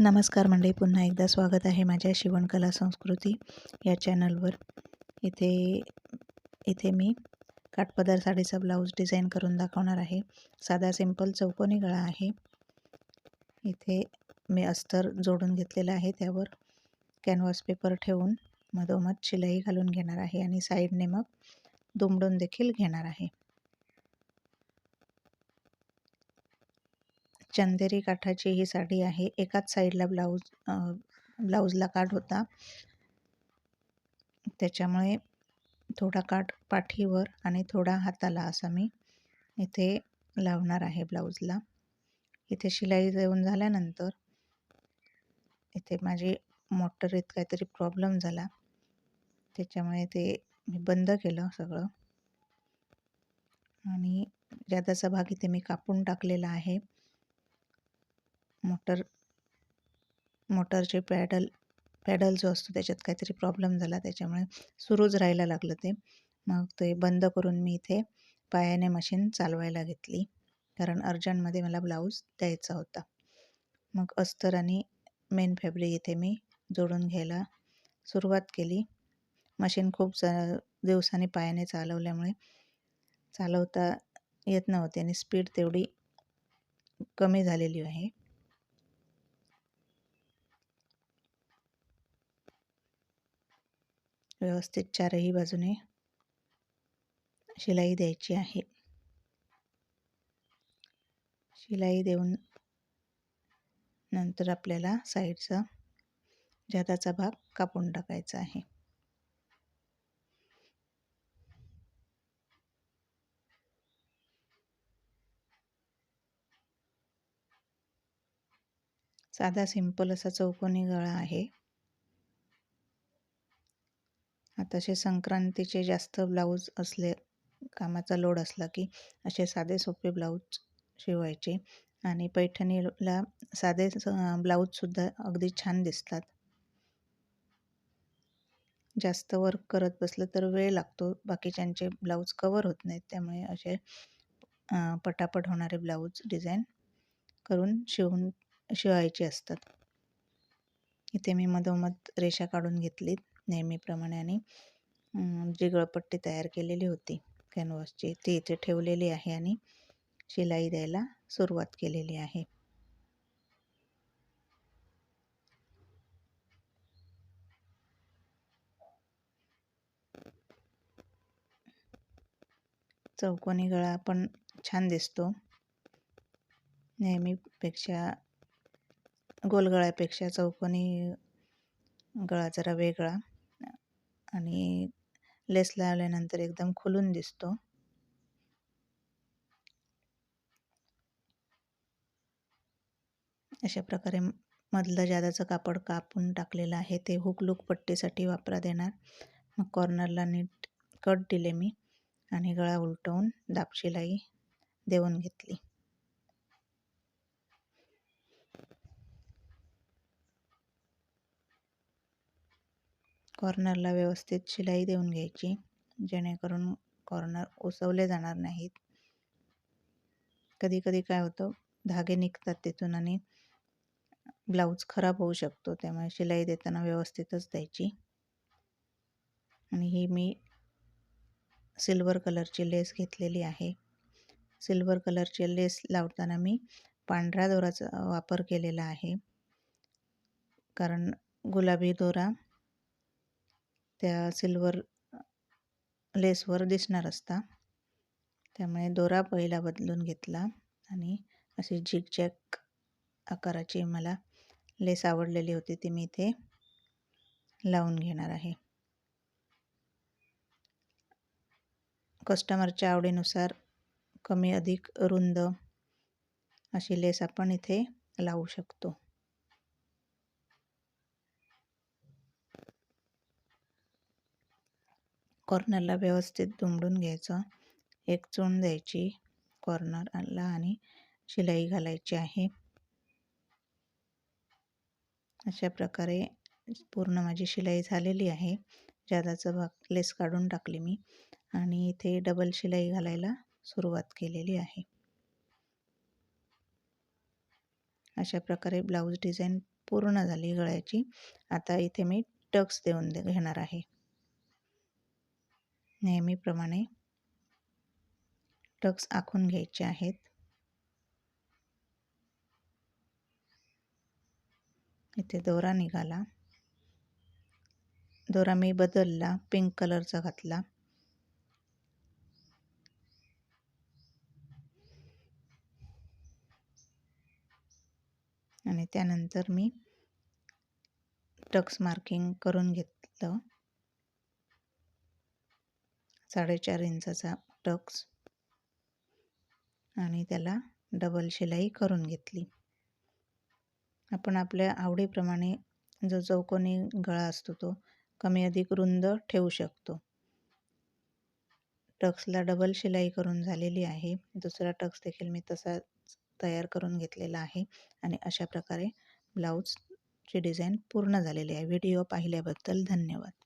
नमस्कार मंडळी पुन्हा एकदा स्वागत आहे माझ्या शिवणकला संस्कृती या चॅनलवर. इथे इथे मी काठपदर साडीचा ब्लाऊज डिझाईन करून दाखवणार आहे. साधा सिंपल चौकोनी गळा आहे. इथे मी अस्तर जोडून घेतलेलं आहे. त्यावर कॅनव्हास पेपर ठेवून मधोमध शिलाई घालून घेणार आहे आणि साईडने मग दुमडून देखील घेणार आहे. चंदेरी काठाची ही साडी आहे. एकाच साईडला ब्लाऊज ब्लाऊजला काठ होता. त्याच्यामुळे थोडा काठ पाठीवर आणि थोडा हाताला असा मी इथे लावणार आहे ब्लाऊजला. इथे शिलाई देऊन झाल्यानंतर इथे माझी मोटरीत काहीतरी प्रॉब्लेम झाला. त्याच्यामुळे ते मी बंद केलं सगळं. आणि जादाचा भाग इथे मी कापून टाकलेला आहे. मोटर मोटरचे पॅडल पॅडल जो असतो त्याच्यात काहीतरी प्रॉब्लेम झाला त्याच्यामुळे सुरूच राहायला लागलं ते. मग ते बंद करून मी इथे पायाने मशीन चालवायला घेतली कारण अर्जंटमध्ये मला ब्लाऊज द्यायचा होता. मग अस्तर आणि मेन फॅब्रिक इथे मी जोडून घ्यायला सुरुवात केली. मशीन खूप दिवसांनी पायाने चालवल्यामुळे चालवता येत नव्हते आणि स्पीड तेवढी कमी झालेली आहे. व्यवस्थित चारही बाजूने शिलाई द्यायची आहे. शिलाई देऊन नंतर आपल्याला साईडचा जादाचा भाग कापून टाकायचा आहे. साधा सिंपल असा चौकोनी गळा आहे. तसे संक्रांतीचे जास्त ब्लाऊज असले कामाचा लोड असला की असे साधे सोपे ब्लाऊज शिवायचे. आणि पैठणीला साधे ब्लाऊजसुद्धा अगदी छान दिसतात. जास्त वर्क करत बसलं तर वेळ लागतो. बाकीच्यांचे ब्लाऊज कवर होत नाहीत. त्यामुळे असे पटापट होणारे ब्लाऊज डिझाईन करून शिवून शिवायचे असतात. इथे मी मधोमध रेषा काढून घेतलीत. नेहमीप्रमाणे आणि जी गळपट्टी तयार केलेली होती कॅनव्हासची ती इथे ठेवलेली आहे आणि शिलाई द्यायला सुरुवात केलेली आहे. चौकोनी गळा पण छान दिसतो. नेहमीपेक्षा गोलगळ्यापेक्षा चौकोनी गळा जरा वेगळा. आणि लेस लावल्यानंतर एकदम खुलून दिसतो. अशा प्रकारे मधलं जादाचं कापड कापून टाकलेलं आहे. ते हुक लुक पट्टीसाठी वापरा देणार मग कॉर्नरला नीट कट दिले मी आणि गळा उलटवून दापशिलाई देऊन घेतली. कॉर्नरला व्यवस्थित शिलाई देऊन घ्यायची जेणेकरून कॉर्नर उसवले जाणार नाहीत. कधी कधी काय होतं धागे निघतात तिथून आणि ब्लाऊज खराब होऊ शकतो त्यामुळे शिलाई देताना व्यवस्थितच द्यायची. आणि ही मी सिल्वर कलरची लेस घेतलेली आहे. सिल्वर कलरची लेस लावताना मी पांढऱ्या दोराचा वापर केलेला आहे. कारण गुलाबी दोरा त्या सिल्वर लेसवर दिसणार असता. त्यामुळे दोरा पहिला बदलून घेतला आणि अशी झिकझॅक आकाराची मला लेस आवडलेली होती ती मी इथे लावून घेणार आहे. कस्टमरच्या आवडीनुसार कमी अधिक रुंद अशी लेस आपण इथे लावू शकतो. कॉर्नरला व्यवस्थित दुमडून घ्यायचं. एक चूण द्यायची कॉर्नरला आणि शिलाई घालायची आहे. अशा प्रकारे पूर्ण माझी शिलाई झालेली आहे. जादाचा भाग लेस काढून टाकली मी आणि इथे डबल शिलाई घालायला सुरुवात केलेली आहे. अशा प्रकारे ब्लाऊज डिझाईन पूर्ण झाली गळ्याची. आता इथे मी टक्स देऊन दे घेणार आहे. नेहमीप्रमाणे टक्स आखून घ्यायचे आहेत. इथे दोरा निघाला. दोरा मी बदलला पिंक कलरचा घातला. आणि त्यानंतर मी टक्स मार्किंग करून घेतलं. साडेचार इंचाचा टक्स. आणि त्याला डबल शिलाई करून घेतली. आपण आपल्या आवडीप्रमाणे जो चौकोनी गळा असतो तो कमी अधिक रुंद ठेवू शकतो. टक्सला डबल शिलाई करून झालेली आहे. दुसरा टक्स देखील मी तसा तयार करून घेतलेला आहे. आणि अशा प्रकारे ब्लाऊजची डिझाईन पूर्ण झालेली आहे. व्हिडिओ पाहिल्याबद्दल धन्यवाद.